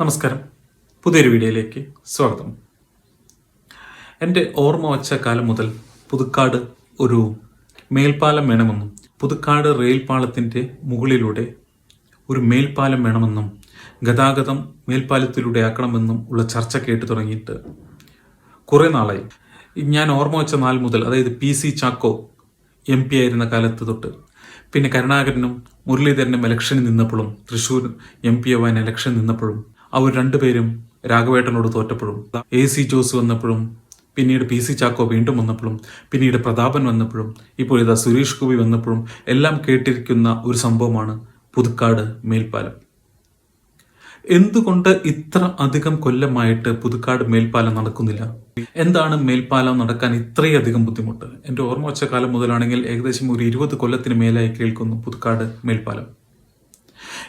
നമസ്കാരം. പുതിയൊരു വീഡിയോയിലേക്ക് സ്വാഗതം. എന്റെ ഓർമ്മ വച്ച കാലം മുതൽ പുതുക്കാട് ഒരു മേൽപ്പാലം വേണമെന്നും പുതുക്കാട് റെയിൽ പാളത്തിന്റെ മുകളിലൂടെ ഒരു മേൽപ്പാലം വേണമെന്നും ഗതാഗതം മേൽപ്പാലത്തിലൂടെ ആക്കണമെന്നും ഉള്ള ചർച്ച കേട്ടു തുടങ്ങിയിട്ട് കുറേ നാളായി. ഞാൻ ഓർമ്മ വെച്ച നാൾ മുതൽ അതായത് P C Chacko M P ആയിരുന്ന കാലത്ത് തൊട്ട് പിന്നെ കരുണാകരനും മുരളീധരനും ഇലക്ഷനിൽ നിന്നപ്പോഴും തൃശ്ശൂർ എം പി ആവാൻ ഇലക്ഷൻ നിന്നപ്പോഴും അവർ രണ്ടുപേരും രാഘവേട്ടനോട് തോറ്റപ്പോഴും എ സി ജോസ് വന്നപ്പോഴും പിന്നീട് പി സി ചാക്കോ വീണ്ടും വന്നപ്പോഴും പിന്നീട് പ്രതാപൻ വന്നപ്പോഴും ഇപ്പോൾ ഇതാ സുരേഷ് ഗോപി വന്നപ്പോഴും എല്ലാം കേട്ടിരിക്കുന്ന ഒരു സംഭവമാണ് പുതുക്കാട് മേൽപ്പാലം. എന്തുകൊണ്ട് ഇത്ര അധികം കൊല്ലമായിട്ട് പുതുക്കാട് മേൽപ്പാലം നടക്കുന്നില്ല? എന്താണ് മേൽപ്പാലം നടക്കാൻ ഇത്രയധികം ബുദ്ധിമുട്ട്? എന്റെ ഓർമ്മ വച്ച കാലം മുതലാണെങ്കിൽ ഏകദേശം ഒരു ഇരുപത് കൊല്ലത്തിന് മേലായി കേൾക്കുന്നു പുതുക്കാട് മേൽപ്പാലം.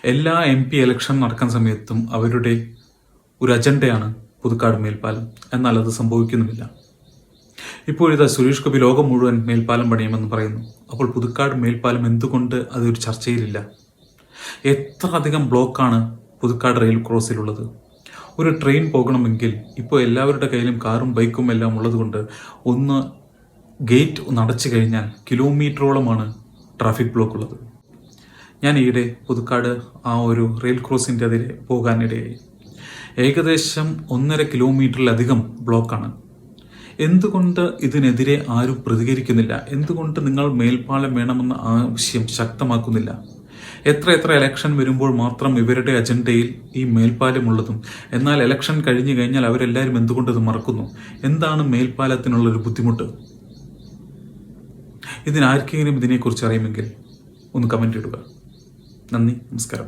എല്ലാ എം പി ഇലക്ഷൻ നടക്കുന്ന സമയത്തും അവരുടെ ഒരു അജണ്ടയാണ് പുതുക്കാട് മേൽപ്പാലം. എന്നാൽ അത് സംഭവിക്കുന്നുമില്ല. ഇപ്പോഴിതാ സുരേഷ് ഗോപി ലോകം മുഴുവൻ മേൽപ്പാലം പണിയുമെന്ന് പറയുന്നു. അപ്പോൾ പുതുക്കാട് മേൽപ്പാലം എന്തുകൊണ്ട് അതൊരു ചർച്ചയിലില്ല? എത്ര അധികം ബ്ലോക്കാണ് പുതുക്കാട് റെയിൽ ക്രോസിലുള്ളത് ഒരു ട്രെയിൻ പോകണമെങ്കിൽ ഇപ്പോൾ എല്ലാവരുടെ കയ്യിലും കാറും ബൈക്കും എല്ലാം ഉള്ളതുകൊണ്ട് ഒന്ന് ഗേറ്റ് ഒന്ന് അടച്ചു കഴിഞ്ഞാൽ കിലോമീറ്ററോളമാണ് ട്രാഫിക് ബ്ലോക്ക് ഉള്ളത്. ഞാൻ ഈയിടെ പുതുക്കാട് ആ ഒരു റെയിൽ ക്രോസിന്റെ അതിലെ പോകാനിടയായി. ഏകദേശം ഒന്നര കിലോമീറ്ററിലധികം ബ്ലോക്കാണ് എന്തുകൊണ്ട് ഇതിനെതിരെ ആരും പ്രതികരിക്കുന്നില്ല? എന്തുകൊണ്ട് നിങ്ങൾ മേൽപ്പാലം വേണമെന്ന ആവശ്യം ശക്തമാക്കുന്നില്ല? എത്ര എത്ര ഇലക്ഷൻ വരുമ്പോൾ മാത്രം ഇവരുടെ അജണ്ടയിൽ ഈ മേൽപ്പാലമുള്ളതും എന്നാൽ ഇലക്ഷൻ കഴിഞ്ഞു കഴിഞ്ഞാൽ അവരെല്ലാവരും എന്തുകൊണ്ട് ഇത് മറക്കുന്നു? എന്താണ് മേൽപ്പാലത്തിനുള്ളൊരു ബുദ്ധിമുട്ട്? ഇതിനാർക്കെങ്കിലും ഇതിനെക്കുറിച്ച് അറിയുമെങ്കിൽ ഒന്ന് കമന്റ് ഇടുക. नंदी नमस्कार